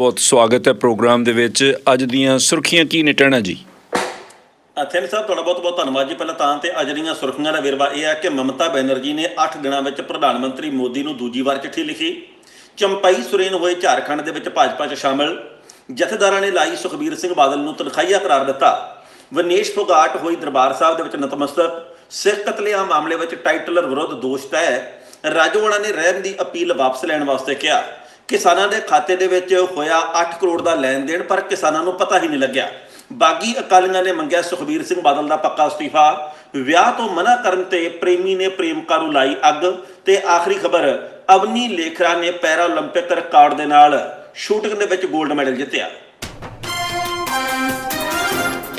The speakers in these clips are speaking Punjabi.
ਬਹੁਤ ਸਵਾਗਤ ਹੈ ਪ੍ਰੋਗਰਾਮ ਦੇ ਵਿੱਚ। ਅੱਜ ਦੀਆਂ ਸੁਰਖੀਆਂ ਕੀ ਨੇ ਟਹਿਣਾ ਜੀ? ਅਥੈਨ ਸਾਹਿਬ, ਤੁਹਾਡਾ ਬਹੁਤ ਬਹੁਤ ਧੰਨਵਾਦ ਜੀ। ਪਹਿਲਾਂ ਤਾਂ ਤੇ ਅੱਜ ਦੀਆਂ ਸੁਰਖੀਆਂ ਦਾ ਵੇਰਵਾ ਇਹ ਹੈ ਕਿ ਮਮਤਾ ਬੈਨਰਜੀ ਨੇ 8 ਦਿਨਾਂ ਵਿੱਚ ਪ੍ਰਧਾਨ ਮੰਤਰੀ ਮੋਦੀ ਨੂੰ ਦੂਜੀ ਵਾਰ ਚਿੱਠੀ ਲਿਖੀ। ਚੰਪਾਈ ਸੁਰੇਨ ਹੋਏ ਝਾਰਖੰਡ ਦੇ ਵਿੱਚ ਭਾਜਪਾ 'ਚ ਸ਼ਾਮਲ। ਜਥੇਦਾਰਾਂ ਨੇ ਲਾਈ ਸੁਖਬੀਰ ਸਿੰਘ ਬਾਦਲ ਨੂੰ ਤਨਖਾਹੀਆ ਕਰਾਰ ਦਿੱਤਾ। ਵਿਨੇਸ਼ ਫੋਗਾਟ ਹੋਈ ਦਰਬਾਰ ਸਾਹਿਬ ਦੇ ਵਿੱਚ ਨਤਮਸਤਕ। ਸਿੱਖ ਕਤਲੇਆਮ ਮਾਮਲੇ ਵਿੱਚ ਟਾਈਟਲਰ ਵਿਰੁੱਧ ਦੋਸ਼ ਤੈਅ ਰਾਜੋਆਣਾ ਨੇ ਰਹਿਮ ਦੀ ਅਪੀਲ ਵਾਪਸ ਲੈਣ ਵਾਸਤੇ ਕਿਹਾ। ਕਿਸਾਨਾਂ ਦੇ ਖਾਤੇ ਦੇ ਵਿੱਚ ਹੋਇਆ 8 ਕਰੋੜ ਦਾ ਲੈਣ ਦੇਣ, ਪਰ ਕਿਸਾਨਾਂ ਨੂੰ ਪਤਾ ਹੀ ਨਹੀਂ ਲੱਗਿਆ। ਬਾਗੀ ਅਕਾਲੀਆਂ ਨੇ ਮੰਗਿਆ ਸੁਖਬੀਰ ਸਿੰਘ ਬਾਦਲ ਦਾ ਪੱਕਾ ਅਸਤੀਫਾ। ਵਿਆਹ ਤੋਂ ਮਨਾ ਕਰਨ ਤੇ ਪ੍ਰੇਮੀ ਨੇ ਪ੍ਰੇਮਕਾ ਨੂੰ ਲਾਈ ਅੱਗ ਤੇ ਆਖਰੀ ਖਬਰ, ਅਵਨੀ ਲੇਖਰਾ ਨੇ ਪੈਰਾ 올림픽 ਰਿਕਾਰਡ ਦੇ ਨਾਲ ਸ਼ੂਟਿੰਗ ਦੇ ਵਿੱਚ 골ਡ ਮੈਡਲ ਜਿੱਤਿਆ।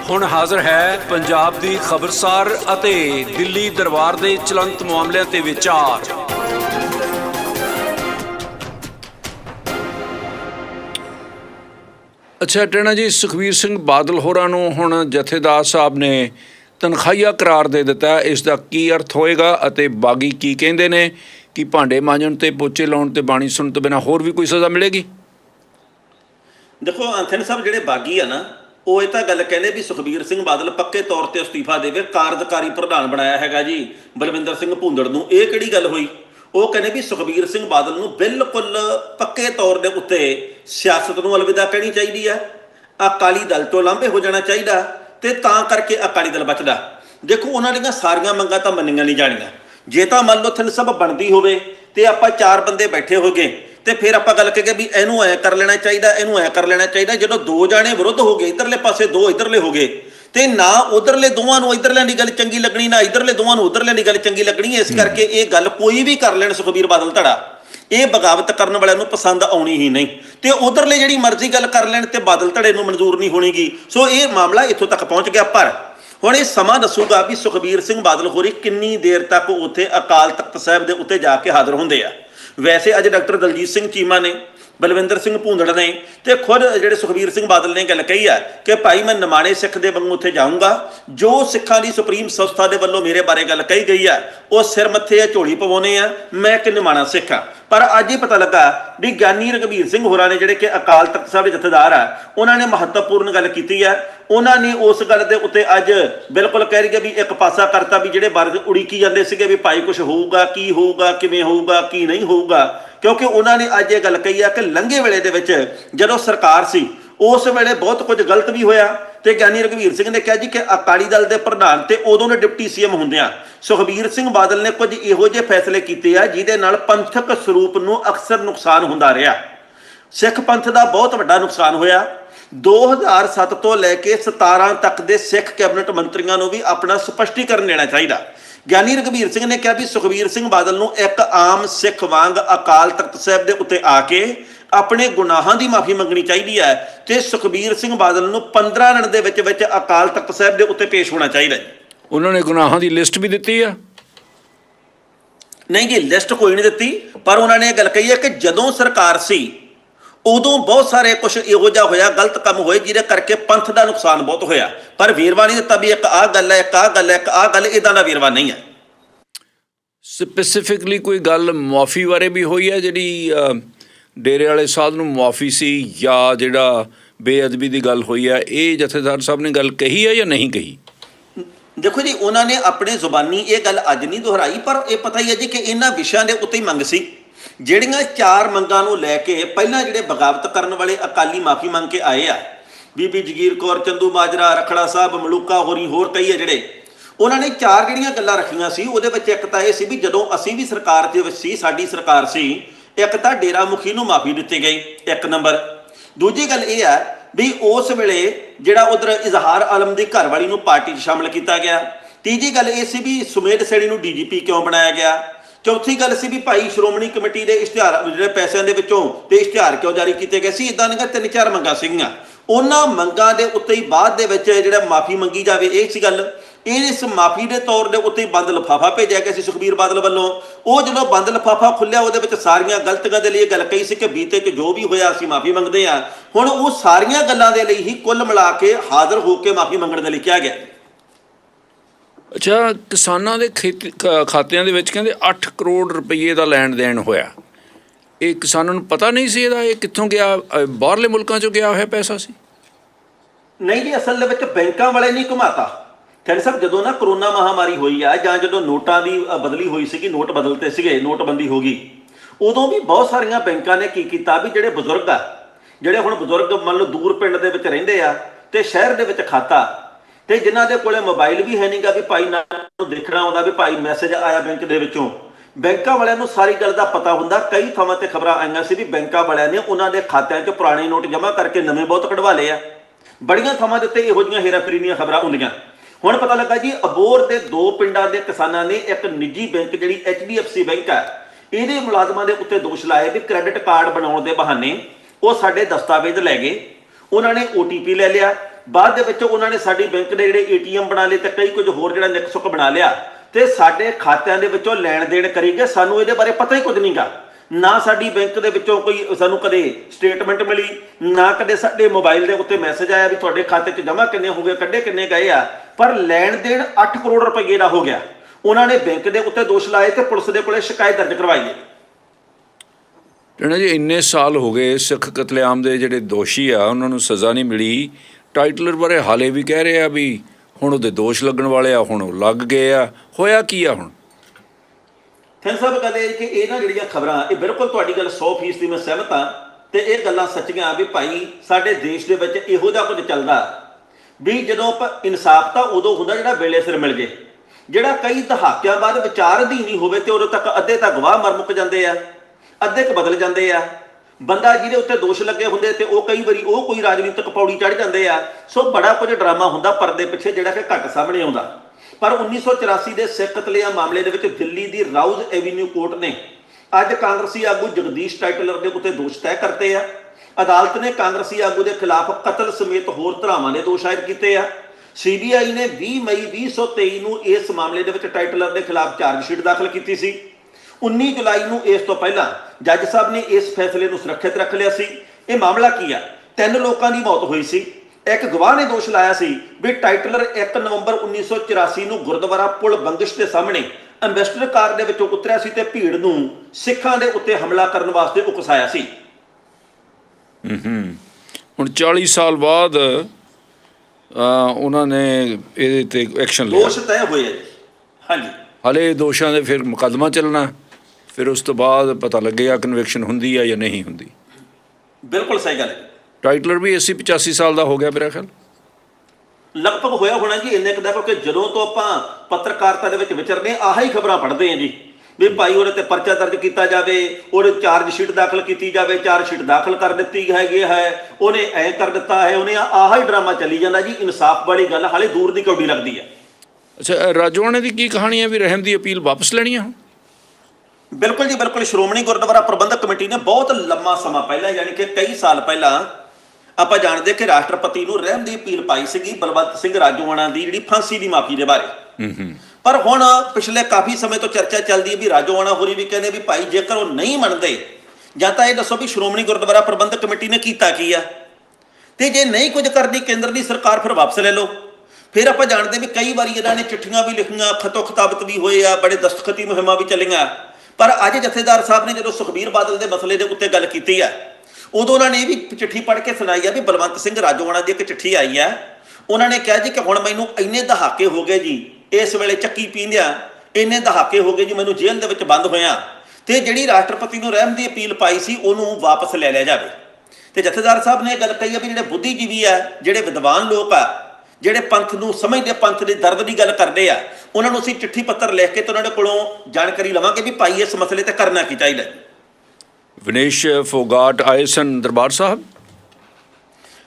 ਹੁਣ ਹਾਜ਼ਰ ਹੈ ਪੰਜਾਬ ਦੀ ਖਬਰਸਾਰ ਅਤੇ ਦਿੱਲੀ ਦਰਬਾਰ ਦੇ ਚਲੰਤ ਮਾਮਲਿਆਂ ਤੇ ਵਿਚਾਰ। ਅੱਛਾ ਟਹਿਣਾ ਜੀ, ਸੁਖਵੀਰ ਸਿੰਘ ਬਾਦਲ ਹੋਰਾਂ ਨੂੰ ਹੁਣ ਜਥੇਦਾਰ ਸਾਹਿਬ ਨੇ ਤਨਖਾਹੀਆ ਕਰਾਰ ਦੇ ਦਿੱਤਾ। ਇਸ ਦਾ ਕੀ ਅਰਥ ਹੋਏਗਾ ਅਤੇ ਬਾਗੀ ਕੀ ਕਹਿੰਦੇ ਨੇ ਕਿ ਭਾਂਡੇ ਮਾਂਜਣ ਤੇ, ਪੋਚੇ ਲਾਉਣ ਤੇ, ਬਾਣੀ ਸੁਣਨ ਤੋਂ ਬਿਨਾ ਹੋਰ ਵੀ ਕੋਈ ਸਜ਼ਾ ਮਿਲੇਗੀ? ਦੇਖੋ ਅੰਥਨ ਸਾਹਿਬ ਜਿਹੜੇ ਬਾਗੀ ਆ ਨਾ, ਉਹ ਇਹ ਤਾਂ ਗੱਲ ਕਹਿੰਦੇ ਵੀ ਸੁਖਬੀਰ ਸਿੰਘ ਬਾਦਲ ਪੱਕੇ ਤੌਰ ਤੇ ਅਸਤੀਫਾ ਦੇਵੇ ਕਾਰਜਕਾਰੀ ਪ੍ਰਧਾਨ ਬਣਾਇਆ ਹੈਗਾ ਜੀ। ਬਲਵਿੰਦਰ ਸਿੰਘ ਭੁੰਦੜ ਨੂੰ ਇਹ ਕਿਹੜੀ ਗੱਲ ਹੋਈ? ਉਹ ਕਹਿੰਦੇ ਵੀ ਸੁਖਬੀਰ ਸਿੰਘ ਬਾਦਲ ਨੂੰ ਬਿਲਕੁਲ ਪੱਕੇ ਤੌਰ ਦੇ ਉੱਤੇ ਸਿਆਸਤ ਨੂੰ ਅਲਵਿਦਾ ਕਹਿਣੀ ਚਾਹੀਦੀ ਹੈ ਅਕਾਲੀ ਦਲ ਤੋਂ ਲਾਂਭੇ ਹੋ ਜਾਣਾ ਚਾਹੀਦਾ ਤੇ ਤਾਂ ਕਰਕੇ ਅਕਾਲੀ ਦਲ ਬਚਦਾ। ਦੇਖੋ, ਉਹਨਾਂ ਦੀਆਂ ਸਾਰੀਆਂ ਮੰਗਾਂ ਤਾਂ ਮੰਨੀਆਂ ਨਹੀਂ ਜਾਣੀਆਂ। ਜੇ ਤਾਂ ਮੰਨ ਲਓ ਥਨ ਸਭ ਬਣਦੀ ਹੋਵੇ ਤੇ ਆਪਾਂ ਚਾਰ ਬੰਦੇ ਬੈਠੇ ਹੋਗੇ ਤੇ ਫਿਰ ਆਪਾਂ ਗੱਲ ਕਰੀਏ ਵੀ ਇਹਨੂੰ ਐ ਕਰ ਲੈਣਾ ਚਾਹੀਦਾ, ਇਹਨੂੰ ਐ ਕਰ ਲੈਣਾ ਚਾਹੀਦਾ। ਜਦੋਂ ਦੋ ਜਾਣੇ ਵਿਰੁੱਧ ਹੋ ਗਏ, ਇਧਰਲੇ ਪਾਸੇ ਦੋ ਇਧਰਲੇ ਹੋ ਗਏ ਤੇ ਨਾ ਉਧਰਲੇ ਦੋਵਾਂ ਨੂੰ ਇਧਰਲਿਆਂ ਦੀ ਗੱਲ ਚੰਗੀ ਲੱਗਣੀ ਨਾ ਇਧਰਲੇ ਦੋਵਾਂ ਨੂੰ ਉਧਰਲਿਆਂ ਦੀ ਗੱਲ ਚੰਗੀ ਲੱਗਣੀ ਇਸ ਕਰਕੇ ਇਹ ਗੱਲ ਕੋਈ ਵੀ ਕਰ ਲੈਣ ਸੁਖਬੀਰ ਬਾਦਲ ਧੜਾ। ਇਹ ਬਗਾਵਤ ਕਰਨ ਵਾਲਿਆਂ ਨੂੰ ਪਸੰਦ ਆਉਣੀ ਹੀ ਨਹੀਂ। ਤੇ ਉਧਰਲੇ ਜਿਹੜੀ ਮਰਜ਼ੀ ਗੱਲ ਕਰ ਲੈਣ ਤੇ ਬਾਦਲ ਧੜੇ ਨੂੰ ਮਨਜ਼ੂਰ ਨਹੀਂ ਹੋਣੀਗੀ। ਸੋ ਇਹ ਮਾਮਲਾ ਇੱਥੋਂ ਤੱਕ ਪਹੁੰਚ ਗਿਆ ਪਰ ਹੁਣ ਇਹ ਸਮਾਂ ਦੱਸੂਗਾ ਵੀ ਸੁਖਬੀਰ ਸਿੰਘ ਬਾਦਲ ਹੋਰੀ ਕਿੰਨੀ ਦੇਰ ਤੱਕ ਉੱਥੇ ਅਕਾਲ ਤਖਤ ਸਾਹਿਬ ਦੇ ਉੱਤੇ ਜਾ ਕੇ ਹਾਜ਼ਰ ਹੁੰਦੇ ਆ। ਵੈਸੇ ਅੱਜ ਡਾਕਟਰ ਦਲਜੀਤ ਸਿੰਘ ਚੀਮਾ ਨੇ ਬਲਵਿੰਦਰ ਸਿੰਘ ਭੂੰਦੜ ਨੇ ਤੇ ਖੁਦ ਜਿਹੜੇ ਸੁਖਬੀਰ ਸਿੰਘ ਬਾਦਲ ਨੇ ਗੱਲ ਕਹੀ ਹੈ ਕਿ ਭਾਈ ਮੈਂ ਨਿਮਾਣੇ ਸਿੱਖ ਦੇ ਵਾਂਗੂ ਉੱਥੇ ਜਾਊਂਗਾ, ਜੋ ਸਿੱਖਾਂ ਦੀ ਸੁਪਰੀਮ ਸੰਸਥਾ ਦੇ ਵੱਲੋਂ ਮੇਰੇ ਬਾਰੇ ਗੱਲ ਕਹੀ ਗਈ ਹੈ ਉਹ ਸਿਰ ਮੱਥੇ ਝੋਲੀ ਪਵਾਉਣੇ ਆ, ਮੈਂ ਇੱਕ ਨਿਮਾਣਾ ਸਿੱਖ ਆ। ਪਰ ਅੱਜ ਇਹ ਪਤਾ ਲੱਗਾ ਵੀ ਗਿਆਨੀ ਰਘਬੀਰ ਸਿੰਘ ਹੋਰਾਂ ਨੇ ਜਿਹੜੇ ਕਿ ਅਕਾਲ ਤਖਤ ਸਾਹਿਬ ਦੇ ਜਥੇਦਾਰ ਆ, ਉਹਨਾਂ ਨੇ ਮਹੱਤਵਪੂਰਨ ਗੱਲ ਕੀਤੀ ਹੈ। ਉਹਨਾਂ ਨੇ ਉਸ ਗੱਲ ਦੇ ਉੱਤੇ ਅੱਜ ਬਿਲਕੁਲ ਕਹਿ ਰਹੀ ਹੈ ਵੀ ਇੱਕ ਪਾਸਾ ਕਰਤਾ ਵੀ ਜਿਹੜੇ ਵਰਗ ਉਡੀਕੀ ਜਾਂਦੇ ਸੀਗੇ ਵੀ ਭਾਈ ਕੁਝ ਹੋਊਗਾ, ਕੀ ਹੋਊਗਾ, ਕਿਵੇਂ ਹੋਊਗਾ, ਕੀ ਨਹੀਂ ਹੋਊਗਾ। ਕਿਉਂਕਿ ਉਹਨਾਂ ਨੇ ਅੱਜ ਇਹ ਗੱਲ ਕਹੀ ਆ ਕਿ ਲੰਘੇ ਵੇਲੇ ਦੇ ਵਿੱਚ ਜਦੋਂ ਸਰਕਾਰ ਸੀ ਉਸ ਵੇਲੇ ਬਹੁਤ ਕੁਝ ਗਲਤ ਵੀ ਹੋਇਆ ਤੇ ਗਿਆਨੀ ਰਘਵੀਰ ਸਿੰਘ ਨੇ ਕਿਹਾ ਜੀ ਕਿ ਅਕਾਲੀ ਦਲ ਦੇ ਪ੍ਰਧਾਨ ਤੇ ਉਦੋਂ ਦੇ ਡਿਪਟੀ ਸੀਐਮ ਹੁੰਦਿਆਂ ਸੁਖਬੀਰ ਸਿੰਘ ਬਾਦਲ ਨੇ ਕੁਝ ਇਹੋ ਜਿਹੇ ਫੈਸਲੇ ਕੀਤੇ ਆ ਜਿਹਦੇ ਨਾਲ ਪੰਥਕ ਸਰੂਪ ਨੂੰ ਅਕਸਰ ਨੁਕਸਾਨ ਹੁੰਦਾ ਰਿਹਾ। ਸਿੱਖ ਪੰਥ ਦਾ ਬਹੁਤ ਵੱਡਾ ਨੁਕਸਾਨ ਹੋਇਆ। 2007 ਤੋਂ ਲੈ ਕੇ 17 ਤੱਕ ਦੇ ਸਿੱਖ ਕੈਬਨਿਟ ਮੰਤਰੀਆਂ ਨੂੰ ਵੀ ਆਪਣਾ ਸਪਸ਼ਟੀਕਰਨ ਦੇਣਾ ਚਾਹੀਦਾ। ਗਿਆਨੀ ਰਘਬੀਰ ਸਿੰਘ ਨੇ ਕਿਹਾ ਵੀ ਸੁਖਬੀਰ ਸਿੰਘ ਬਾਦਲ ਨੂੰ ਇੱਕ ਆਮ ਸਿੱਖ ਵਾਂਗ ਅਕਾਲ ਤਖਤ ਸਾਹਿਬ ਦੇ ਉੱਤੇ ਆ ਕੇ ਆਪਣੇ ਗੁਨਾਹਾਂ ਦੀ ਮਾਫੀ ਮੰਗਣੀ ਚਾਹੀਦੀ ਹੈ ਤੇ ਸੁਖਬੀਰ ਸਿੰਘ ਬਾਦਲ ਨੂੰ 15 ਦਿਨ ਦੇ ਵਿੱਚ ਵਿੱਚ ਅਕਾਲ ਤਖਤ ਸਾਹਿਬ ਦੇ ਉੱਤੇ ਪੇਸ਼ ਹੋਣਾ ਚਾਹੀਦਾ ਹੈ। ਉਹਨਾਂ ਨੇ ਗੁਨਾਹਾਂ ਦੀ ਲਿਸਟ ਵੀ ਦਿੱਤੀ ਆ। ਨਹੀਂ ਜੀ ਲਿਸਟ ਕੋਈ ਨਹੀਂ ਦਿੱਤੀ ਪਰ ਉਹਨਾਂ ਨੇ ਇਹ ਗੱਲ ਕਹੀ ਹੈ ਕਿ ਜਦੋਂ ਸਰਕਾਰ ਸੀ ਉਦੋਂ ਬਹੁਤ ਸਾਰੇ ਕੁਝ ਇਹੋ ਜਿਹਾ ਹੋਇਆ ਗਲਤ ਕੰਮ ਹੋਏ ਜਿਹਦੇ ਕਰਕੇ ਪੰਥ ਦਾ ਨੁਕਸਾਨ ਬਹੁਤ ਹੋਇਆ। ਪਰ ਵੀਰਵਾ ਨਹੀਂ ਦਿੱਤਾ ਵੀ ਇੱਕ ਆਹ ਗੱਲ ਹੈ ਇੱਕ ਆਹ ਗੱਲ ਹੈ ਇੱਕ ਆਹ ਗੱਲ ਇਦਾਂ ਦਾ ਵੀਰਵਾ ਨਹੀਂ ਹੈ। ਸਪੈਸੀਫਿਕਲੀ ਕੋਈ ਗੱਲ ਮੁਆਫੀ ਬਾਰੇ ਵੀ ਹੋਈ ਹੈ ਜਿਹੜੀ ਡੇਰੇ ਵਾਲੇ ਸਾਹਿਬ ਨੂੰ ਮੁਆਫੀ ਸੀ ਜਾਂ ਜਿਹੜਾ ਬੇਅਦਬੀ ਦੀ ਗੱਲ ਹੋਈ ਹੈ ਇਹ ਜਥੇਦਾਰ ਸਾਹਿਬ ਨੇ ਗੱਲ ਕਹੀ ਹੈ ਜਾਂ ਨਹੀਂ ਕਹੀ? ਦੇਖੋ ਜੀ ਉਹਨਾਂ ਨੇ ਆਪਣੇ ਜ਼ੁਬਾਨੀ ਇਹ ਗੱਲ ਅੱਜ ਨਹੀਂ ਦੁਹਰਾਈ ਪਰ ਇਹ ਪਤਾ ਹੀ ਹੈ ਜੀ ਕਿ ਇਹਨਾਂ ਵਿਸ਼ਿਆਂ ਦੇ ਉੱਤੇ ਹੀ ਮੰਗ ਸੀ। ਜਿਹੜੀਆਂ ਚਾਰ ਮੰਗਾਂ ਨੂੰ ਲੈ ਕੇ ਪਹਿਲਾਂ ਜਿਹੜੇ ਬਗਾਵਤ ਕਰਨ ਵਾਲੇ ਅਕਾਲੀ ਮਾਫੀ ਮੰਗ ਕੇ ਆਏ ਆ, ਬੀਬੀ ਜਗੀਰ ਕੌਰ, ਚੰਦੂ ਮਾਜਰਾ, ਰਖੜਾ ਸਾਹਿਬ, ਮਲੂਕਾ ਹੋਰੀ, ਹੋਰ ਕਈ ਆ ਜਿਹੜੇ, ਉਹਨਾਂ ਨੇ ਚਾਰ ਜਿਹੜੀਆਂ ਗੱਲਾਂ ਰੱਖੀਆਂ ਸੀ, ਉਹਦੇ ਵਿੱਚ ਇੱਕ ਤਾਂ ਇਹ ਸੀ ਵੀ ਜਦੋਂ ਅਸੀਂ ਵੀ ਸਰਕਾਰ ਦੇ ਵਿੱਚ ਸੀ, ਸਾਡੀ ਸਰਕਾਰ ਸੀ, ਇੱਕ ਤਾਂ ਡੇਰਾ ਮੁਖੀ ਨੂੰ ਮਾਫੀ ਦਿੱਤੀ ਗਈ, ਇੱਕ ਨੰਬਰ। ਦੂਜੀ ਗੱਲ ਇਹ ਆ ਵੀ ਉਸ ਵੇਲੇ ਜਿਹੜਾ ਉਧਰ ਇਜ਼ਹਾਰ ਆਲਮ ਦੀ ਘਰਵਾਲੀ ਨੂੰ ਪਾਰਟੀ 'ਚ ਸ਼ਾਮਲ ਕੀਤਾ ਗਿਆ। ਤੀਜੀ ਗੱਲ ਇਹ ਸੀ ਵੀ ਸੁਮੇਧ ਸੈਣੀ ਨੂੰ ਡੀਜੀਪੀ ਕਿਉਂ ਬਣਾਇਆ ਗਿਆ? ਚੌਥੀ ਗੱਲ ਸੀ ਵੀ ਭਾਈ ਸ਼੍ਰੋਮਣੀ ਕਮੇਟੀ ਦੇ ਇਸ਼ਤਿਹਾਰ ਜਿਹੜੇ ਪੈਸਿਆਂ ਦੇ ਵਿੱਚੋਂ ਤੇ ਇਸ਼ਤਿਹਾਰ ਕਿਉਂ ਜਾਰੀ ਕੀਤੇ ਗਏ ਸੀ? ਇਦਾਂ ਦੀਆਂ ਤਿੰਨ ਚਾਰ ਮੰਗਾਂ ਸੀਗੀਆਂ। ਉਹਨਾਂ ਮੰਗਾਂ ਦੇ ਉੱਤੇ ਹੀ ਬਾਅਦ ਦੇ ਵਿੱਚ ਜਿਹੜਾ ਮਾਫੀ ਮੰਗੀ ਜਾਵੇ, ਇਹ ਸੀ ਗੱਲ। ਇਹ ਇਸ ਮਾਫੀ ਦੇ ਤੌਰ ਦੇ ਉੱਤੇ ਬੰਦ ਲਫਾਫਾ ਭੇਜਿਆ ਗਿਆ ਸੀ ਸੁਖਬੀਰ ਬਾਦਲ ਵੱਲੋਂ। ਉਹ ਜਦੋਂ ਬੰਦ ਲਫਾਫਾ ਖੁੱਲਿਆ ਉਹਦੇ ਵਿੱਚ ਸਾਰੀਆਂ ਗਲਤੀਆਂ ਦੇ ਲਈ ਇਹ ਗੱਲ ਕਹੀ ਸੀ ਕਿ ਬੀਤੇ ਚ ਜੋ ਵੀ ਹੋਇਆ, ਅਸੀਂ ਮਾਫੀ ਮੰਗਦੇ ਆ ਹੁਣ ਉਹ ਸਾਰੀਆਂ ਗੱਲਾਂ ਦੇ ਲਈ ਹੀ ਕੁੱਲ ਮਿਲਾ ਕੇ ਹਾਜ਼ਰ ਹੋ ਕੇ ਮਾਫੀ ਮੰਗਣ ਦੇ ਲਈ ਕਿਹਾ ਗਿਆ। ਅੱਛਾ, ਕਿਸਾਨਾਂ ਦੇ ਖੇਤੀ ਖ- ਖਾਤਿਆਂ ਦੇ ਵਿੱਚ ਕਹਿੰਦੇ 8 ਕਰੋੜ ਰੁਪਏ ਦਾ ਲੈਣ ਦੇਣ ਹੋਇਆ। ਇਹ ਕਿਸਾਨਾਂ ਨੂੰ ਪਤਾ ਨਹੀਂ ਸੀ ਇਹਦਾ, ਇਹ ਕਿੱਥੋਂ ਗਿਆ? ਬਾਹਰਲੇ ਮੁਲਕਾਂ ਚੋਂ ਗਿਆ ਹੋਇਆ ਪੈਸਾ ਸੀ? ਨਹੀਂ ਜੀ, ਅਸਲ ਦੇ ਵਿੱਚ ਬੈਂਕਾਂ ਵਾਲੇ ਨਹੀਂ ਘੁਮਾਤਾ। ਖੈਰ ਸਾਹਿਬ, ਜਦੋਂ ਨਾ ਕਰੋਨਾ ਮਹਾਮਾਰੀ ਹੋਈ ਆ, ਜਾਂ ਜਦੋਂ ਨੋਟਾਂ ਦੀ ਬਦਲੀ ਹੋਈ ਸੀਗੀ, ਨੋਟ ਬਦਲਤੇ ਸੀਗੇ, ਨੋਟਬੰਦੀ ਹੋ ਗਈ, ਉਦੋਂ ਵੀ ਬਹੁਤ ਸਾਰੀਆਂ ਬੈਂਕਾਂ ਨੇ ਕੀ ਕੀਤਾ ਵੀ ਜਿਹੜੇ ਬਜ਼ੁਰਗ ਆ, ਜਿਹੜੇ ਹੁਣ ਬਜ਼ੁਰਗ ਮੰਨ ਲਓ ਦੂਰ ਪਿੰਡ ਦੇ ਵਿੱਚ ਰਹਿੰਦੇ ਆ, ਤੇ ਸ਼ਹਿਰ ਦੇ ਵਿੱਚ ਖਾਤਾ ਤੇ ਜਿਨ੍ਹਾਂ ਦੇ ਕੋਲੇ ਮੋਬਾਈਲ ਵੀ ਹੈ ਨਹੀਂਗਾ ਵੀ ਭਾਈ ਨਾ ਨੂੰ ਦੇਖਣਾ ਆਉਂਦਾ ਵੀ ਭਾਈ ਮੈਸੇਜ ਆਇਆ ਬੈਂਕ ਦੇ ਵਿੱਚੋਂ। ਬੈਂਕਾਂ ਵਾਲਿਆਂ ਨੂੰ ਸਾਰੀ ਗੱਲ ਦਾ ਪਤਾ ਹੁੰਦਾ, ਕਈ ਥਾਵਾਂ ਤੇ ਖਬਰਾਂ ਆਈਆਂ ਸੀ ਵੀ ਬੈਂਕਾਂ ਵਾਲਿਆਂ ਨੇ ਉਹਨਾਂ ਦੇ ਖਾਤਿਆਂ 'ਚ ਪੁਰਾਣੇ ਨੋਟ ਜਮ੍ਹਾਂ ਕਰਕੇ ਨਵੇਂ ਬਹੁਤ ਕਢਵਾ ਲਏ ਆ। ਬੜੀਆਂ ਥਾਵਾਂ ਦੇ ਉੱਤੇ ਇਹੋ ਜਿਹੀਆਂ ਹੇਰਾਫੇਰੀ ਦੀਆਂ ਖਬਰਾਂ ਹੁੰਦੀਆਂ। ਹੁਣ ਪਤਾ ਲੱਗਾ ਜੀ ਅਬੋਰ ਦੇ ਦੋ ਪਿੰਡਾਂ ਦੇ ਕਿਸਾਨਾਂ ਨੇ ਇੱਕ ਨਿੱਜੀ ਬੈਂਕ ਜਿਹੜੀ HDFC ਬੈਂਕ ਹੈ ਇਹਦੇ ਮੁਲਾਜ਼ਮਾਂ ਦੇ ਉੱਤੇ ਦੋਸ਼ ਲਾਏ ਵੀ ਕ੍ਰੈਡਿਟ ਕਾਰਡ ਬਣਾਉਣ ਦੇ ਬਹਾਨੇ ਉਹ ਸਾਡੇ ਦਸਤਾਵੇਜ਼ ਲੈ ਗਏ। ਉਹਨਾਂ ਨੇ OTP ਲੈ ਲਿਆ। ਬਾਅਦ ਦੇ ਵਿੱਚ ਉਹਨਾਂ ਨੇ ਸਾਡੀ ਬੈਂਕ ਦੇ ਜਿਹੜੇ ATM ਬਣਾ ਲਏ ਤੇ ਕਈ ਕੁਝ ਹੋਰ ਜਿਹੜਾ ਨਿਕ ਸੁੱਕ ਬਣਾ ਲਿਆ ਤੇ ਸਾਡੇ ਖਾਤਿਆਂ ਦੇ ਵਿੱਚੋਂ ਲੈਣ ਦੇਣ ਕਰੀ ਗਏ। ਸਾਨੂੰ ਇਹਦੇ ਬਾਰੇ ਪਤਾ ਹੀ ਕੁਝ ਨਹੀਂਗਾ ਨਾ ਸਾਡੀ ਬੈਂਕ ਦੇ ਵਿੱਚੋਂ ਕੋਈ ਸਾਨੂੰ ਕਦੇ ਸਟੇਟਮੈਂਟ ਮਿਲੀ, ਨਾ ਕਦੇ ਸਾਡੇ ਮੋਬਾਈਲ ਦੇ ਉੱਤੇ ਮੈਸੇਜ ਆਇਆ ਵੀ ਤੁਹਾਡੇ ਖਾਤੇ 'ਚ ਜਮ੍ਹਾਂ ਕਿੰਨੇ ਹੋ ਗਏ, ਕੱਢੇ ਕਿੰਨੇ ਗਏ ਆ। ਪਰ ਲੈਣ ਦੇਣ 8 ਕਰੋੜ ਰੁਪਏ ਦਾ ਹੋ ਗਿਆ। ਉਹਨਾਂ ਨੇ ਬੈਂਕ ਦੇ ਉੱਤੇ ਦੋਸ਼ ਲਾਏ ਤੇ ਪੁਲਿਸ ਦੇ ਕੋਲੇ ਸ਼ਿਕਾਇਤ ਦਰਜ ਕਰਵਾਈ ਹੈ। ਜਣਾ ਜੀ, ਇੰਨੇ ਸਾਲ ਹੋ ਗਏ ਸਿੱਖ ਕਤਲੇਆਮ ਦੇ ਜਿਹੜੇ ਦੋਸ਼ੀ ਆ, ਉਹਨਾਂ ਨੂੰ ਸਜ਼ਾ ਨਹੀਂ ਮਿਲੀ। ਟਾਈਟਲਰ ਬਾਰੇ ਹਾਲੇ ਵੀ ਕਹਿ ਰਹੇ ਆ ਵੀ ਹੁਣ ਉਹਦੇ ਦੋਸ਼ ਲੱਗਣ ਵਾਲੇ ਆ, ਹੁਣ ਉਹ ਲੱਗ ਗਏ ਆ। ਹੋਇਆ ਕੀ ਆ ਹੁਣ? ਫਿਰ ਸਭ ਗੱਲ ਇਹ ਕਿ ਇਹ ਨਾ ਜਿਹੜੀਆਂ ਖਬਰਾਂ, ਇਹ ਬਿਲਕੁਲ ਤੁਹਾਡੀ ਗੱਲ 100% ਦੀ ਮੈਂ ਸਹਿਮਤ ਹਾਂ ਤੇ ਇਹ ਗੱਲਾਂ ਸੱਚੀਆਂ ਵੀ ਭਾਈ ਸਾਡੇ ਦੇਸ਼ ਦੇ ਵਿੱਚ ਇਹੋ ਜਿਹਾ ਕੁਝ ਚੱਲਦਾ ਵੀ ਜਦੋਂ ਆਪਾਂ ਇਨਸਾਫ ਤਾਂ ਉਦੋਂ ਹੁੰਦਾ ਜਿਹੜਾ ਵੇਲੇ ਸਿਰ ਮਿਲ ਜੇ। ਜਿਹੜਾ ਕਈ ਦਹਾਕਿਆਂ ਬਾਅਦ ਵਿਚਾਰ ਅਧੀਨ ਨਹੀਂ ਹੋਵੇ ਤੇ ਉਦੋਂ ਤੱਕ ਅੱਧੇ ਤਾਂ ਗਵਾਹ ਮਰ ਮੁੱਕ ਜਾਂਦੇ ਆ, ਅੱਧੇ ਕ ਬਦਲ ਜਾਂਦੇ ਆ। ਬੰਦਾ ਜਿਹਦੇ ਉੱਤੇ ਦੋਸ਼ ਲੱਗੇ ਹੁੰਦੇ ਤੇ ਉਹ ਕਈ ਵਾਰੀ ਉਹ ਕੋਈ ਰਾਜਨੀਤਿਕ ਪੌੜੀ ਚੜ ਜਾਂਦੇ ਆ, ਸੋ ਬੜਾ ਕੁਝ ਡਰਾਮਾ ਹੁੰਦਾ ਪਰਦੇ ਪਿੱਛੇ ਜਿਹੜਾ ਕਿ ਘੱਟ ਸਾਹਮਣੇ ਆਉਂਦਾ। ਪਰ 1984 ਦੇ ਸਿੱਖ ਕਤਲੇਆਮ ਮਾਮਲੇ ਦੇ ਵਿੱਚ ਦਿੱਲੀ ਦੀ ਰਾਊਜ਼ ਐਵੀਨਿਊ ਕੋਰਟ ਨੇ ਅੱਜ ਕਾਂਗਰਸੀ ਆਗੂ ਜਗਦੀਸ਼ ਟਾਈਟਲਰ ਦੇ ਉੱਤੇ ਦੋਸ਼ ਤੈਅ ਕਰਤੇ ਆ। ਅਦਾਲਤ ਨੇ ਕਾਂਗਰਸੀ ਆਗੂ ਦੇ ਖਿਲਾਫ ਕਤਲ ਸਮੇਤ ਹੋਰ ਧਰਾਵਾਂ ਦੇ ਦੋਸ਼ ਆਇਦ ਕੀਤੇ ਆ। ਸੀਬੀਆਈ ਨੇ 20 ਮਈ 2023 ਨੂੰ ਇਸ ਮਾਮਲੇ ਦੇ ਵਿੱਚ ਟਾਈਟਲਰ ਦੇ ਖਿਲਾਫ ਚਾਰਜ ਸ਼ੀਟ ਦਾਖਲ ਕੀਤੀ ਸੀ। 19 ਜੁਲਾਈ ਨੂੰ ਇਸ ਤੋਂ ਪਹਿਲਾਂ ਜੱਜ ਸਾਹਿਬ ਨੇ ਇਸ ਫੈਸਲੇ ਨੂੰ ਸੁਰੱਖਿਅਤ ਰੱਖ ਲਿਆ ਸੀ। ਇਹ ਮਾਮਲਾ ਕੀ ਆ? ਤਿੰਨ ਲੋਕਾਂ ਦੀ ਮੌਤ ਹੋਈ ਸੀ। ਇੱਕ ਗਵਾਹ ਨੇ ਦੋਸ਼ ਲਾਇਆ ਸੀ ਵੀ ਟਾਈਟਲਰ 1 ਨਵੰਬਰ 1984 ਨੂੰ ਗੁਰਦੁਆਰਾ ਪੁਲ ਬੰਗਿਸ਼ ਦੇ ਸਾਹਮਣੇ ਐਂਬੈਸਡਰ ਕਾਰ ਦੇ ਵਿੱਚੋਂ ਉਤਰਿਆ ਸੀ ਤੇ ਭੀੜ ਨੂੰ ਸਿੱਖਾਂ ਦੇ ਉੱਤੇ ਹਮਲਾ ਕਰਨ ਵਾਸਤੇ ਉਕਸਾਇਆ ਸੀ। ਹੁਣ 40 ਸਾਲ ਬਾਅਦ ਉਹਨਾਂ ਨੇ ਇਹਦੇ ਤੇ ਐਕਸ਼ਨ ਲਿਆ। ਦੋਸ਼ ਤੈਅ ਹੋਏ ਹਾਂਜੀ। ਹਲੇ ਦੋਸ਼ਾਂ ਦੇ ਫਿਰ ਮੁਕੱਦਮਾ ਚੱਲਣਾ। ਫਿਰ ਉਸ ਤੋਂ ਬਾਅਦ ਪਤਾ ਲੱਗੇਗਾ ਕਨਵਿਕਸ਼ਨ ਹੁੰਦੀ ਆ ਜਾਂ ਨਹੀਂ ਹੁੰਦੀ। ਬਿਲਕੁਲ ਸਹੀ ਗੱਲ ਹੈ। ਟਾਈਟਲਰ ਵੀ 80 85 ਸਾਲ ਦਾ ਹੋ ਗਿਆ ਮੇਰਾ ਖਿਆਲ। ਲਗਭਗ ਹੋਇਆ ਹੋਣਾ ਜੀ ਇੰਨੇ ਕਦਾ ਕਿਉਂਕਿ ਜਦੋਂ ਤੋਂ ਆਪਾਂ ਪੱਤਰਕਾਰਤਾ ਦੇ ਵਿੱਚ ਵਿਚਰਦੇ ਹਾਂ, ਆਹ ਹੀ ਖਬਰਾਂ ਪੜ੍ਹਦੇ ਹਾਂ ਜੀ। ਵੀ ਭਾਈ ਉਹਦੇ ਤੇ ਪਰਚਾ ਦਰਜ ਕੀਤਾ ਜਾਵੇ ਉਹਦੇ ਚਾਰਜ ਸ਼ੀਟ ਦਾਖਲ ਕੀਤੀ ਜਾਵੇ ਚਾਰਜ ਸ਼ੀਟ ਦਾਖਲ ਕਰ ਦਿੱਤੀ ਹੈਗੀ ਹੈ ਉਹਨੇ ਐ ਕਰ ਦਿੱਤਾ ਹੈ ਉਹਨੇ ਆਹ ਹੀ ਡਰਾਮਾ ਚੱਲੀ ਜਾਂਦਾ ਜੀ ਇਨਸਾਫ ਵਾਲੀ ਗੱਲ ਹਾਲੇ ਦੂਰ ਦੀ ਕੌਡੀ ਲੱਗਦੀ ਹੈ। ਅੱਛਾ ਰਾਜਵਾਨੇ ਦੀ ਕੀ ਕਹਾਣੀ ਹੈ ਵੀ ਰਹਿਮ ਦੀ ਅਪੀਲ ਵਾਪਸ ਲੈਣੀ ਆ ਹੁਣ? ਬਿਲਕੁਲ ਜੀ ਬਿਲਕੁਲ। ਸ਼੍ਰੋਮਣੀ ਗੁਰਦੁਆਰਾ ਪ੍ਰਬੰਧਕ ਕਮੇਟੀ ਨੇ ਬਹੁਤ ਲੰਮਾ ਸਮਾਂ ਪਹਿਲਾਂ ਯਾਨੀ ਕਿ ਕਈ ਸਾਲ ਪਹਿਲਾਂ ਆਪਾਂ ਜਾਣਦੇ ਕਿ ਰਾਸ਼ਟਰਪਤੀ ਨੂੰ ਰਹਿਮ ਦੀ ਅਪੀਲ ਪਾਈ ਸੀਗੀ ਬਲਵੰਤ ਸਿੰਘ ਰਾਜੋਆਣਾ ਦੀ ਜਿਹੜੀ ਫਾਂਸੀ ਦੀ ਮਾਫੀ ਦੇ ਬਾਰੇ। ਪਰ ਹੁਣ ਪਿਛਲੇ ਕਾਫੀ ਸਮੇਂ ਤੋਂ ਚਰਚਾ ਚੱਲਦੀ ਹੈ ਵੀ ਰਾਜੋਆਣਾ ਹੋਰੀ ਵੀ ਕਹਿੰਦੇ ਵੀ ਭਾਈ ਜੇਕਰ ਉਹ ਨਹੀਂ ਮੰਨਦੇ ਜਾਂ ਤਾਂ ਇਹ ਦੱਸੋ ਵੀ ਸ਼੍ਰੋਮਣੀ ਗੁਰਦੁਆਰਾ ਪ੍ਰਬੰਧਕ ਕਮੇਟੀ ਨੇ ਕੀਤਾ ਕੀ ਆ? ਤੇ ਜੇ ਨਹੀਂ ਕੁਝ ਕਰਦੀ ਕੇਂਦਰ ਦੀ ਸਰਕਾਰ ਫਿਰ ਵਾਪਸ ਲੈ ਲਓ। ਫਿਰ ਆਪਾਂ ਜਾਣਦੇ ਵੀ ਕਈ ਵਾਰੀ ਇਹਨਾਂ ਨੇ ਚਿੱਠੀਆਂ ਵੀ ਲਿਖੀਆਂ ਖਤੋ ਖਤਾਬਤ ਵੀ ਹੋਏ ਆ ਬੜੇ ਦਸਤਖਤੀ ਮੁਹਿੰਮਾਂ ਵੀ ਚੱਲੀਆਂ। ਪਰ ਅੱਜ ਜਥੇਦਾਰ ਸਾਹਿਬ ਨੇ ਜਦੋਂ ਸੁਖਬੀਰ ਬਾਦਲ ਦੇ ਮਸਲੇ ਦੇ ਉੱਤੇ ਗੱਲ ਕੀਤੀ ਹੈ, ਉਦੋਂ ਉਹਨਾਂ ਨੇ ਇਹ ਵੀ ਚਿੱਠੀ ਪੜ੍ਹ ਕੇ ਸੁਣਾਈ ਆ ਵੀ ਬਲਵੰਤ ਸਿੰਘ ਰਾਜੋਆਣਾ ਦੀ ਇੱਕ ਚਿੱਠੀ ਆਈ ਹੈ। ਉਹਨਾਂ ਨੇ ਕਿਹਾ ਜੀ ਕਿ ਹੁਣ ਮੈਨੂੰ ਇੰਨੇ ਦਹਾਕੇ ਹੋ ਗਏ ਜੀ, ਇਸ ਵੇਲੇ ਚੱਕੀ ਪੀਂਦਿਆਂ ਇੰਨੇ ਦਹਾਕੇ ਹੋ ਗਏ ਜੀ, ਮੈਨੂੰ ਜੇਲ੍ਹ ਦੇ ਵਿੱਚ ਬੰਦ ਹੋਇਆ ਤੇ ਜਿਹੜੀ ਰਾਸ਼ਟਰਪਤੀ ਨੂੰ ਰਹਿਮ ਦੀ ਅਪੀਲ ਪਾਈ ਸੀ, ਉਹਨੂੰ ਵਾਪਸ ਲੈ ਲਿਆ ਜਾਵੇ। ਤੇ ਜਥੇਦਾਰ ਸਾਹਿਬ ਨੇ ਇਹ ਗੱਲ ਕਹੀ ਆ ਵੀ ਜਿਹੜੇ ਬੁੱਧੀਜੀਵੀ ਆ ਜਿਹੜੇ ਵਿਦਵਾਨ ਲੋਕ ਆ ਜਿਹੜੇ ਪੰਥ ਨੂੰ ਸਮਝਦੇ ਪੰਥ ਦੇ ਦਰਦ ਦੀ ਗੱਲ ਕਰਦੇ ਆ ਉਹਨਾਂ ਨੂੰ ਅਸੀਂ ਚਿੱਠੀ ਪੱਤਰ ਲਿਖ ਕੇ ਤੇ ਉਹਨਾਂ ਦੇ ਕੋਲੋਂ ਜਾਣਕਾਰੀ ਲਵਾਂਗੇ ਵੀ ਭਾਈ ਇਸ ਮਸਲੇ ਤੇ ਕਰਨਾ ਕੀ ਚਾਹੀਦਾ ਹੈ। ਵਿਨੇਸ਼ ਫੋਗਾਟ ਆਏ ਸਨ ਦਰਬਾਰ ਸਾਹਿਬ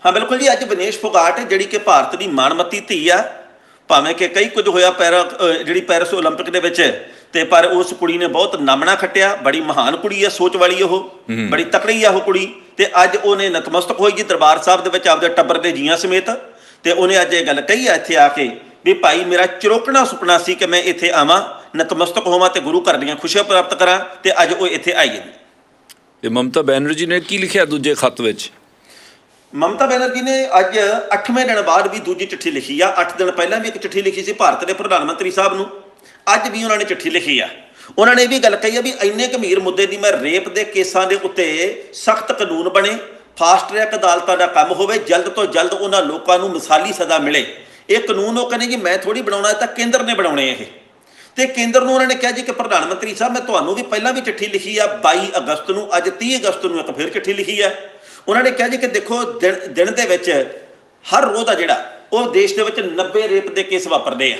ਹਾਂ ਬਿਲਕੁਲ ਜੀ ਅੱਜ ਵਿਨੇਸ਼ ਫੋਗਾਟ ਜਿਹੜੀ ਕਿ ਭਾਰਤ ਦੀ ਮਾਣਮੱਤੀ ਧੀ ਆ ਭਾਵੇਂ ਕਿ ਕਈ ਕੁਝ ਹੋਇਆ ਪੈਰਾ ਅਹ ਜਿਹੜੀ ਪੈਰਿਸ 올림픽 ਦੇ ਵਿੱਚ ਤੇ ਪਰ ਉਸ ਕੁੜੀ ਨੇ ਬਹੁਤ ਨਾਮਣਾ ਖੱਟਿਆ ਬੜੀ ਮਹਾਨ ਕੁੜੀ ਆ ਸੋਚ ਵਾਲੀ ਉਹ ਬੜੀ ਤਕੜੀ ਆ ਉਹ ਕੁੜੀ ਤੇ ਅੱਜ ਉਹਨੇ ਨਤਮਸਤਕ ਹੋਈ ਜੀ ਦਰਬਾਰ ਸਾਹਿਬ ਦੇ ਵਿੱਚ ਆਪਦੇ ਟੱਬਰ ਦੇ ਜੀਆਂ ਸਮੇਤ ਤੇ ਉਹਨੇ ਅੱਜ ਇਹ ਗੱਲ ਕਹੀ ਆ ਇੱਥੇ ਆ ਕੇ ਵੀ ਭਾਈ ਮੇਰਾ ਚਿਰੋਕਣਾ ਸੁਪਨਾ ਸੀ ਕਿ ਮੈਂ ਇੱਥੇ ਆਵਾਂ ਨਤਮਸਤਕ ਹੋਵਾਂ ਤੇ ਗੁਰੂ ਘਰ ਦੀਆਂ ਖੁਸ਼ੀਆਂ ਪ੍ਰਾਪਤ ਕਰਾਂ ਤੇ ਅੱਜ ਉਹ ਇੱਥੇ ਆਈ ਹੈ। ਤੇ ਮਮਤਾ ਬੈਨਰਜੀ ਨੇ ਕੀ ਲਿਖਿਆ ਦੂਜੇ ਖੱਤ ਵਿੱਚ? ਮਮਤਾ ਬੈਨਰਜੀ ਨੇ ਅੱਜ 8ਵੇਂ ਦਿਨ ਬਾਅਦ ਵੀ ਦੂਜੀ ਚਿੱਠੀ ਲਿਖੀ ਆ। 8 ਦਿਨ ਪਹਿਲਾਂ ਵੀ ਇੱਕ ਚਿੱਠੀ ਲਿਖੀ ਸੀ ਭਾਰਤ ਦੇ ਪ੍ਰਧਾਨ ਮੰਤਰੀ ਸਾਹਿਬ ਨੂੰ। ਅੱਜ ਵੀ ਉਹਨਾਂ ਨੇ ਚਿੱਠੀ ਲਿਖੀ ਆ। ਉਹਨਾਂ ਨੇ ਇਹ ਵੀ ਗੱਲ ਕਹੀ ਹੈ ਵੀ ਇੰਨੇ ਗੰਭੀਰ ਮੁੱਦੇ ਦੀ ਮੈਂ ਰੇਪ ਦੇ ਕੇਸਾਂ ਦੇ ਉੱਤੇ ਸਖਤ ਕਾਨੂੰਨ ਬਣੇ। ਫਾਸਟ ਟਰੈਕ ਅਦਾਲਤਾਂ ਦਾ ਕੰਮ ਹੋਵੇ, ਜਲਦ ਤੋਂ ਜਲਦ ਉਹਨਾਂ ਲੋਕਾਂ ਨੂੰ ਮਿਸਾਲੀ ਸਜ਼ਾ ਮਿਲੇ। ਇਹ ਕਾਨੂੰਨ ਉਹ ਕਹਿੰਦੇ ਜੀ, ਮੈਂ ਥੋੜੀ ਬਣਾਉਣਾ ਤਾਂ ਕੇਂਦਰ ਨੇ ਬਣਾਉਣੇ ਇਹ। ਤੇ ਕੇਂਦਰ ਨੂੰ ਉਹਨਾਂ ਨੇ ਕਿਹਾ ਜੀ ਕਿ ਪ੍ਰਧਾਨ ਮੰਤਰੀ ਸਾਹਿਬ, ਮੈਂ ਤੁਹਾਨੂੰ ਵੀ ਪਹਿਲਾਂ ਵੀ ਚਿੱਠੀ ਲਿਖੀ ਆ 22 ਅਗਸਤ ਨੂੰ, ਅੱਜ 30 ਅਗਸਤ ਨੂੰ ਇੱਕ ਫਿਰ ਚਿੱਠੀ ਲਿਖੀ ਆ। ਉਹਨਾਂ ਨੇ ਕਿਹਾ ਜੀ ਕਿ ਦੇਖੋ, ਦਿਨ ਦਿਨ ਦੇ ਵਿੱਚ ਹਰ ਰੋਜ਼ ਆ ਜਿਹੜਾ, ਉਹ ਦੇਸ਼ ਦੇ ਵਿੱਚ 90 ਰੇਪ ਦੇ ਕੇਸ ਵਾਪਰਦੇ ਆ।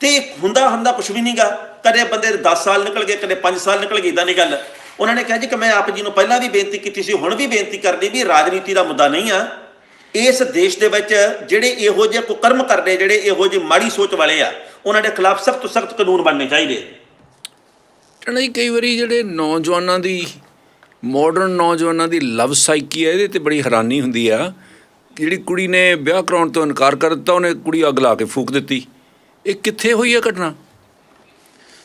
ਤੇ ਹੁੰਦਾ ਹੁੰਦਾ ਕੁਝ ਵੀ ਨਹੀਂਗਾ ਕਦੇ ਬੰਦੇ ਦੇ 10 ਸਾਲ ਨਿਕਲ ਗਏ, ਕਦੇ 5 ਸਾਲ ਨਿਕਲ ਗਏ ਇਦਾਂ ਨਹੀਂ ਗੱਲ। ਉਹਨਾਂ ਨੇ ਕਿਹਾ ਜੀ ਕਿ ਮੈਂ ਆਪ ਜੀ ਨੂੰ ਪਹਿਲਾਂ ਵੀ ਬੇਨਤੀ ਕੀਤੀ ਸੀ, ਹੁਣ ਵੀ ਬੇਨਤੀ ਕਰਦੀ ਵੀ ਰਾਜਨੀਤੀ ਦਾ ਮੁੱਦਾ ਨਹੀਂ ਆ। ਇਸ ਦੇਸ਼ ਦੇ ਵਿੱਚ ਜਿਹੜੇ ਇਹੋ ਜਿਹੇ ਕੁਕਰਮ ਕਰਦੇ, ਜਿਹੜੇ ਇਹੋ ਜਿਹੇ ਮਾੜੀ ਸੋਚ ਵਾਲੇ ਆ, ਉਹਨਾਂ ਦੇ ਖਿਲਾਫ ਸਖਤ ਤੋਂ ਸਖਤ ਕਾਨੂੰਨ ਬਣਨੇ ਚਾਹੀਦੇ। ਟਣਾ ਜੀ, ਕਈ ਵਾਰੀ ਜਿਹੜੇ ਨੌਜਵਾਨਾਂ ਦੀ ਮਾਡਰਨ ਨੌਜਵਾਨਾਂ ਦੀ ਲਵ ਸਾਈਕੀ ਹੈ ਇਹਦੇ ਤੇ ਬੜੀ ਹੈਰਾਨੀ ਹੁੰਦੀ ਆ ਜਿਹੜੀ ਕੁੜੀ ਨੇ ਵਿਆਹ ਕਰਾਉਣ ਤੋਂ ਇਨਕਾਰ ਕਰ ਦਿੱਤਾ, ਉਹਨੇ ਕੁੜੀ ਅੱਗ ਲਾ ਕੇ ਫੂਕ ਦਿੱਤੀ। ਇਹ ਕਿੱਥੇ ਹੋਈ ਹੈ ਘਟਨਾ?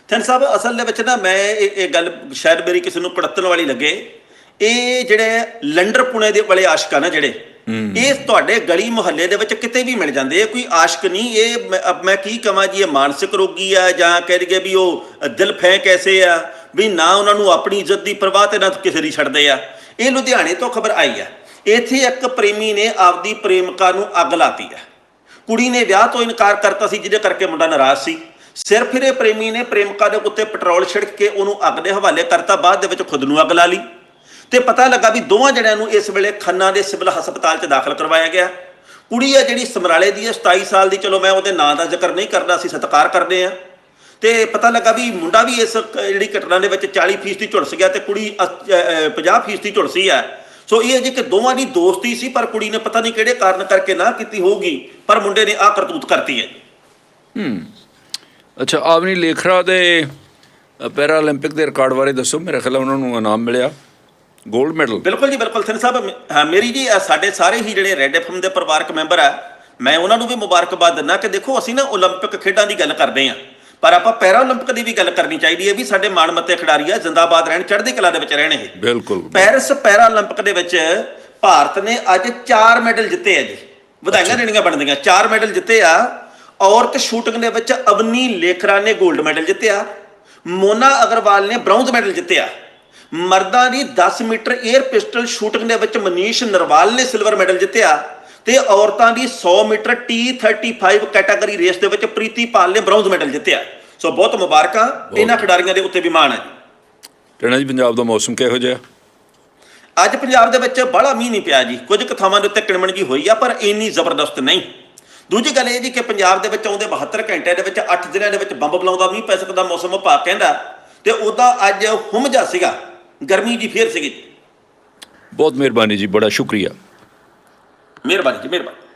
ਥਨ ਸਾਹਿਬ ਅਸਲ ਦੇ ਵਿੱਚ ਨਾ ਮੈਂ ਇਹ ਇਹ ਗੱਲ ਸ਼ਾਇਦ ਮੇਰੀ ਕਿਸੇ ਨੂੰ ਕੜਤਣ ਵਾਲੀ ਲੱਗੇ। ਇਹ ਜਿਹੜੇ ਲੰਡਰ ਪੁਣੇ ਦੇ ਵਾਲੇ ਆਸ਼ਕ ਆ ਨਾ ਜਿਹੜੇ ਇਹ ਤੁਹਾਡੇ ਗਲੀ ਮੁਹੱਲੇ ਦੇ ਵਿੱਚ ਕਿਤੇ ਵੀ ਮਿਲ ਜਾਂਦੇ ਇਹ ਕੋਈ ਆਸ਼ਕ ਨਹੀਂ ਇਹ ਮੈਂ- ਕੀ ਕਹਾਂ ਜੀ ਇਹ ਮਾਨਸਿਕ ਰੋਗੀ ਆ ਜਾਂ ਕਹਿ ਦਈਏ ਵੀ ਉਹ ਦਿਲ ਫੈਂਕ ਐਸੇ ਆ ਵੀ ਨਾ ਉਹਨਾਂ ਨੂੰ ਆਪਣੀ ਇੱਜ਼ਤ ਦੀ ਪਰਵਾਹ ਤੇ ਨਾ ਕਿਸੇ ਦੀ ਛੱਡਦੇ ਆ। ਇਹ ਲੁਧਿਆਣੇ ਤੋਂ ਖਬਰ ਆਈ ਆ। ਇੱਥੇ ਇੱਕ ਪ੍ਰੇਮੀ ਨੇ ਆਪਦੀ ਪ੍ਰੇਮਿਕਾ ਨੂੰ ਅੱਗ ਲਾਤੀ ਆ। ਕੁੜੀ ਨੇ ਵਿਆਹ ਤੋਂ ਇਨਕਾਰ ਕਰਤਾ ਸੀ ਜਿਹਦੇ ਕਰਕੇ ਮੁੰਡਾ ਨਾਰਾਜ਼ ਸੀ। ਸਿਰ ਫਿਰੇ ਪ੍ਰੇਮੀ ਨੇ ਪ੍ਰੇਮਿਕਾ ਦੇ ਉੱਤੇ ਪੈਟਰੋਲ ਛਿੜਕ ਕੇ ਉਹਨੂੰ ਅੱਗ ਦੇ ਹਵਾਲੇ ਕਰਤਾ, ਬਾਅਦ ਦੇ ਵਿੱਚ ਖੁਦ ਨੂੰ ਅੱਗ ਲਾ ਲਈ। ਤੇ ਪਤਾ ਲੱਗਾ ਵੀ ਦੋਵਾਂ ਜਣਿਆਂ ਨੂੰ ਇਸ ਵੇਲੇ ਖੰਨਾ ਦੇ ਸਿਵਲ ਹਸਪਤਾਲ 'ਚ ਦਾਖਲ ਕਰਵਾਇਆ ਗਿਆ। ਕੁੜੀ ਆ ਜਿਹੜੀ ਸਮਰਾਲੇ ਦੀ ਹੈ 27 ਸਾਲ ਦੀ, ਚਲੋ ਮੈਂ ਉਹਦੇ ਨਾਂ ਦਾ ਜ਼ਿਕਰ ਨਹੀਂ ਕਰਦਾ, ਅਸੀਂ ਸਤਿਕਾਰ ਕਰਦੇ ਆ ਤੇ ਪਤਾ ਲੱਗਾ ਵੀ ਮੁੰਡਾ ਵੀ ਇਸ ਜਿਹੜੀ ਘਟਨਾ ਦੇ ਵਿੱਚ 40% ਦੀ ਝੁਲਸ ਗਿਆ ਤੇ ਕੁੜੀ 50% ਦੀ ਝੁਲਸੀ ਆ। ਸੋ ਇਹ ਹੈ ਜੀ ਕਿ ਦੋਵਾਂ ਦੀ ਦੋਸਤੀ ਸੀ, ਪਰ ਕੁੜੀ ਨੇ ਪਤਾ ਨਹੀਂ ਕਿਹੜੇ ਕਾਰਨ ਕਰਕੇ ਨਾ ਕੀਤੀ ਹੋਊਗੀ, ਪਰ ਮੁੰਡੇ ਨੇ ਆ ਕਰਤੂਤ ਕਰਤੀ ਹੈ। ਹੂੰ। ਅੱਛਾ ਆਵਨੀ ਲੇਖਰਾ ਦੇ ਪੈਰਾਲੰਪਿਕ ਦੇ ਰਿਕਾਰਡ ਬਾਰੇ ਦੱਸੋ ਮੇਰੇ ਖਿਆਲ ਉਹਨਾਂ ਨੂੰ ਇਨਾਮ ਮਿਲਿਆ। 골ਡ ਮੈਡਲ ਬਿਲਕੁਲ ਜੀ ਬਿਲਕੁਲ। ਥਿੰਨ ਸਾਹਿਬ ਮੇਰੀ ਜੀ ਸਾਡੇ ਸਾਰੇ ਹੀ ਜਿਹੜੇ ਰੈਡ ਐਫਐਮ ਦੇ ਪਰਿਵਾਰਕ ਮੈਂਬਰ ਆ ਮੈਂ ਉਹਨਾਂ ਨੂੰ ਵੀ ਮੁਬਾਰਕਬਾਦ ਦਿੰਦਾ ਕਿ ਦੇਖੋ ਅਸੀਂ ਨਾ 올림픽 ਖੇਡਾਂ ਦੀ ਗੱਲ ਕਰਦੇ ਆ ਪਰ ਆਪਾਂ ਪੈਰਾਲੰਪਿਕ ਦੀ ਵੀ ਗੱਲ ਕਰਨੀ ਚਾਹੀਦੀ ਹੈ ਵੀ ਸਾਡੇ ਮਾਣ ਮੱਤੇ ਖਿਡਾਰੀ ਆ ਜਿੰਦਾਬਾਦ ਰਹਿਣ ਚੜ੍ਹਦੀ ਕਲਾ ਦੇ ਵਿੱਚ ਰਹਿਣ ਇਹ। ਬਿਲਕੁਲ। ਪੈਰਿਸ ਪੈਰਾਲੰਪਿਕ ਦੇ ਵਿੱਚ ਭਾਰਤ ਨੇ ਅੱਜ 4 ਮੈਡਲ ਜਿੱਤੇ ਆ ਜੀ। ਵਧਾਈਆਂ ਦੇਣੀਆਂ ਬਣਦੀਆਂ 4 ਮੈਡਲ ਜਿੱਤੇ ਆ। ਔਰਤ ਸ਼ੂਟਿੰਗ ਦੇ ਵਿੱਚ ਅਵਨੀ ਲੇਖਰਾ ਨੇ 골ਡ ਮੈਡਲ ਜਿੱਤਿਆ। ਮੋਨਾ ਅਗਰਵਾਲ ਨੇ ਬ੍ਰੌਂਜ਼ ਮੈਡਲ ਜਿੱਤਿਆ। ਮਰਦਾਂ ਦੀ 10 ਮੀਟਰ 에ਅਰ ਪਿਸਟਲ ਸ਼ੂਟਿੰਗ ਦੇ ਵਿੱਚ ਮਨੀਸ਼ ਨਰਵਾਲ ਨੇ ਸਿਲਵਰ ਮੈਡਲ ਜਿੱਤਿਆ ਤੇ ਔਰਤਾਂ ਦੀ 100 ਮੀਟਰ T35 ਕੈਟਾਗਰੀ ਰੇਸ ਦੇ ਵਿੱਚ ਪ੍ਰੀਤੀ ਪਾਲ ਨੇ ਬ੍ਰੌਂਜ਼ ਮੈਡਲ ਜਿੱਤਿਆ। ਸੋ ਬਹੁਤ ਮੁਬਾਰਕਾਂ। ਇਹਨਾਂ ਖਿਡਾਰੀਆਂ ਦੇ ਉੱਤੇ ਵੀ ਮਾਣ ਹੈ ਟਣਾ ਜੀ ਪੰਜਾਬ ਦਾ ਮੌਸਮ ਕਿਹੋ ਜਿਹਾ? ਅੱਜ ਪੰਜਾਬ ਦੇ ਵਿੱਚ ਬੜਾ ਮੀਂਹ ਨਹੀਂ ਪਿਆ ਜੀ। ਕੁਝ ਥਾਵਾਂ ਦੇ ਉੱਤੇ ਕਿਣਮਣ ਜੀ ਹੋਈ ਆ ਪਰ ਇੰਨੀ ਜ਼ਬਰਦਸਤ ਨਹੀਂ। ਦੂਜੀ ਗੱਲ ਇਹ ਜੀ ਕਿ ਪੰਜਾਬ ਦੇ ਵਿੱਚ ਆਉਂਦੇ 72 ਘੰਟਿਆਂ ਦੇ ਵਿੱਚ 8 ਦਿਨਾਂ ਦੇ ਵਿੱਚ ਬੰਬ ਬਲਾਉਂਦਾ ਮੀਂਹ ਪੈ ਸਕਦਾ ਮੌਸਮ ਵਿਭਾਗ ਕਹਿੰਦਾ। ਤੇ ਉਹਦਾ ਅੱਜ ਹੁਮਜਾ ਸੀਗਾ ਗਰਮੀ ਜੀ ਫੇਰ ਸੀਗੀ। ਬਹੁਤ ਮਿਹਰਬਾਨੀ ਜੀ ਬੜਾ ਸ਼ੁਕਰੀਆ। ਮਿਹਰਬਾਨੀ ਜੀ ਮਿਹਰਬਾਨੀ।